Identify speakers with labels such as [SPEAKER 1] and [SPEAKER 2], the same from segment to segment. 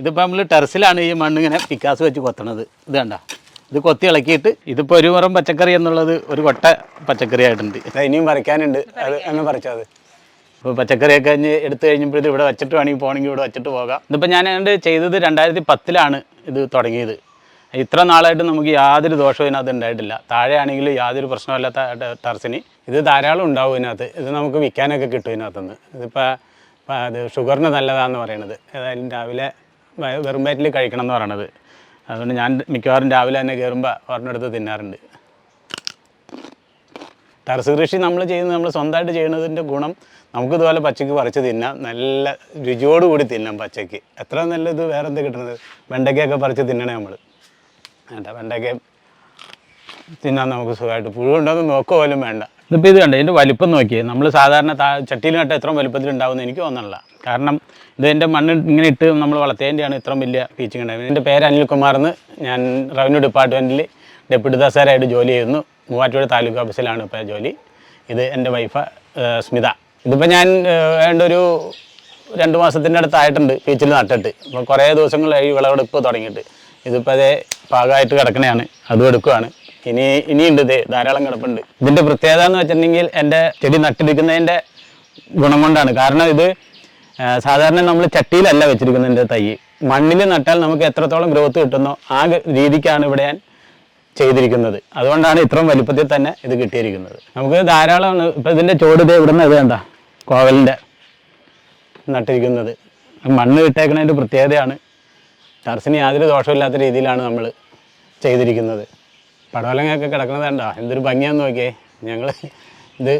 [SPEAKER 1] ഇതിപ്പോൾ നമ്മൾ ടെറസിലാണ് ഈ മണ്ണ് ഇങ്ങനെ പിക്കാസ് വെച്ച് കൊത്തണത്. ഇത് കണ്ട? ഇത് കൊത്തി ഇളക്കിയിട്ട് ഇതിപ്പോൾ ഒരു മുറം പച്ചക്കറി എന്നുള്ളത് ഒരു കൊട്ട പച്ചക്കറി ആയിട്ടുണ്ട്
[SPEAKER 2] ഇനിയും വരയ്ക്കാനുണ്ട് അത് അങ്ങ് പറിച്ചാൽ
[SPEAKER 1] ഇപ്പോൾ പച്ചക്കറിയൊക്കെ കഴിഞ്ഞ് എടുത്തു കഴിഞ്ഞപ്പോൾ ഇത് ഇവിടെ വെച്ചിട്ട് വേണമെങ്കിൽ പോകണമെങ്കിൽ ഇവിടെ വെച്ചിട്ട് പോകാം. ഇതിപ്പോൾ ഞാൻ എന്റെ ചെയ്തത് രണ്ടായിരത്തി പത്തിലാണ് ഇത് തുടങ്ങിയത്. ഇത്ര നാളായിട്ട് നമുക്ക് യാതൊരു ദോഷവും ഇതിനകത്ത് ഉണ്ടായിട്ടില്ല. താഴെയാണെങ്കിൽ യാതൊരു പ്രശ്നമില്ലാത്ത ടെറസിന്.
[SPEAKER 2] ഇത് ധാരാളം ഉണ്ടാവും ഇതിനകത്ത്. ഇത് നമുക്ക് വിൽക്കാനൊക്കെ കിട്ടും ഇതിനകത്തുനിന്ന്. ഇതിപ്പോൾ അത് ഷുഗറിന് നല്ലതാണെന്ന് പറയണത്. ഏതായാലും രാവിലെ വെറും വയറ്റിൽ കഴിക്കണം എന്ന് പറയണത്. അതുകൊണ്ട് ഞാൻ മിക്കവാറും രാവിലെ തന്നെ കയറുമ്പോൾ ഒരെണ്ണെടുത്ത് തിന്നാറുണ്ട്. ടെറസ് കൃഷി നമ്മൾ ചെയ്യുന്നത് നമ്മൾ സ്വന്തമായിട്ട് ചെയ്യുന്നതിന്റെ ഗുണം നമുക്ക് ഇതുപോലെ പച്ചക്ക് പറിച്ച് തിന്നാം. നല്ല രുചിയോടുകൂടി തിന്നാം പച്ചക്ക്. എത്ര നല്ലത് വേറെ എന്താ കിട്ടുന്നത് വെണ്ടയ്ക്കയൊക്കെ പറിച്ച് തിന്നണേ നമ്മൾ വേണ്ട വെണ്ടയ്ക്ക തിന്നാൻ നമുക്ക് സുഖമായിട്ട് പുഴുണ്ടോന്ന് നോക്കുക പോലും വേണ്ട.
[SPEAKER 1] ഇതിപ്പോൾ ഇത് കണ്ടോ? ഇതിന്റെ വലിപ്പം നോക്കിയേ നമ്മൾ സാധാരണ താ ചട്ടിയിൽ നട്ട എത്ര വലിപ്പത്തിൽ ഉണ്ടാവുമെന്ന് എനിക്ക് തോന്നണില്ല കാരണം ഇത് എന്റെ മണ്ണ് ഇങ്ങനെ ഇട്ട് നമ്മൾ വളർത്തേന്റെയാണ് ഇത്ര വലിയ ടീച്ചിങ് ഉണ്ടായത് എന്റെ പേര് അനിൽകുമാർ എന്ന് ഞാൻ റവന്യൂ ഡിപ്പാർട്ട്മെന്റിൽ ഡെപ്യൂട്ടി തഹസാരായിട്ട് ജോലി ചെയ്യുന്നു. മൂവാറ്റുപുഴ താലൂക്ക് ഓഫീസിലാണ് ഇപ്പോൾ ജോലി. ഇത് എന്റെ വൈഫ് സ്മിത. ഇതിപ്പോൾ ഞാൻ വേണ്ടൊരു രണ്ട് മാസത്തിന്റെ അടുത്തായിട്ടുണ്ട് പീച്ചിൽ നട്ടിട്ട്. അപ്പോൾ കുറേ ദിവസങ്ങളായി വിളവെടുപ്പ് തുടങ്ങിയിട്ട്. ഇതിപ്പോൾ അതേ പാകമായിട്ട് കിടക്കണയാണ്. അതും എടുക്കുവാണ്. ഇനി ഇനിയുണ്ട് ഇത് ധാരാളം കിടപ്പുണ്ട്. ഇതിന്റെ പ്രത്യേകത എന്ന് വെച്ചിട്ടുണ്ടെങ്കിൽ എന്റെ ചെടി നട്ടിരിക്കുന്നതിന്റെ ഗുണം കൊണ്ടാണ്. കാരണം ഇത് സാധാരണ നമ്മൾ ചട്ടിയിലല്ല വെച്ചിരിക്കുന്നതിന്റെ തൈ. മണ്ണിൽ നട്ടാൽ നമുക്ക് എത്രത്തോളം ഗ്രോത്ത് കിട്ടുന്നോ ആ രീതിക്കാണ് ഇവിടെ ഞാൻ ചെയ്തിരിക്കുന്നത്. അതുകൊണ്ടാണ് ഇത്രയും വലിപ്പത്തിൽ തന്നെ ഇത് കിട്ടിയിരിക്കുന്നത്. നമുക്ക് ധാരാളം ഇപ്പം ഇതിന്റെ ചോട് ഇത് ഇവിടുന്ന് ഇത് എന്താ കോവലിന്റെ നട്ടിരിക്കുന്നത്. മണ്ണ് ഇട്ടേക്കുന്നതിന്റെ പ്രത്യേകതയാണ്. ടർസിന് യാതൊരു ദോഷമില്ലാത്ത രീതിയിലാണ് നമ്മൾ ചെയ്തിരിക്കുന്നത്. പടവലങ്ങയൊക്കെ കിടക്കുന്നത് കണ്ടോ? എന്തൊരു ഭംഗിയാന്ന് നോക്കിയേ. ഞങ്ങൾ ഇത്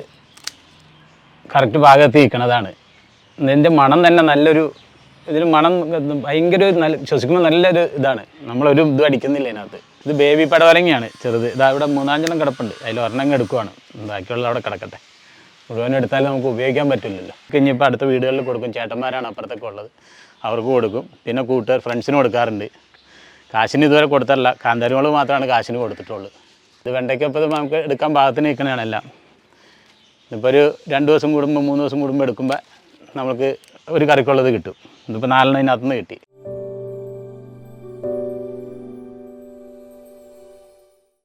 [SPEAKER 1] കറക്റ്റ് ഭാഗത്ത് ഇരിക്കണതാണ് ഇതിന്റെ മണം തന്നെ നല്ലൊരു ഇതിന് മണം ഭയങ്കര നല്ല ശ്വസിക്കുമ്പോൾ നല്ലൊരു ഇതാണ്. നമ്മളൊരു ഇത് അടിക്കുന്നില്ല ഇതിനകത്ത്. ഇത് ബേബി പടവലങ്ങയാണ് ചെറുത്. ഇതാ ഇവിടെ മൂന്നാഞ്ചെണ്ണം കിടപ്പുണ്ട്. അതിൽ ഒരെണ്ണം എടുക്കുവാണ്. ബാക്കിയുള്ള അവിടെ കിടക്കട്ടെ. മുഴുവൻ എടുത്താലും നമുക്ക് ഉപയോഗിക്കാൻ പറ്റില്ലല്ലോ. ഇനിയിപ്പോൾ അടുത്ത വീടുകളിൽ കൊടുക്കും. ചേട്ടന്മാരാണ് അപ്പുറത്തൊക്കെ ഉള്ളത്. അവർക്ക് കൊടുക്കും. പിന്നെ കൂട്ടുകാർ ഫ്രണ്ട്സിന് കൊടുക്കാറുണ്ട്. കാശിന് ഇതുവരെ കൊടുത്തല്ല കാന്താരിമുളക് മാത്രമാണ് കാശിന് കൊടുത്തിട്ടുള്ളൂ. ഇത് വെണ്ടയ്ക്കൊപ്പം നമുക്ക് എടുക്കാൻ പാകത്തിന് നിൽക്കണതാണ് എല്ലാം. ഇപ്പോൾ ഒരു രണ്ട് ദിവസം കൂടുമ്പോൾ മൂന്ന് ദിവസം കൂടുമ്പോൾ എടുക്കുമ്പോൾ നമുക്ക് ഒരു കറിക്കുള്ളത് കിട്ടും. ഇതിപ്പോൾ നാലെണ്ണം അതിനകത്തുനിന്ന് കിട്ടി.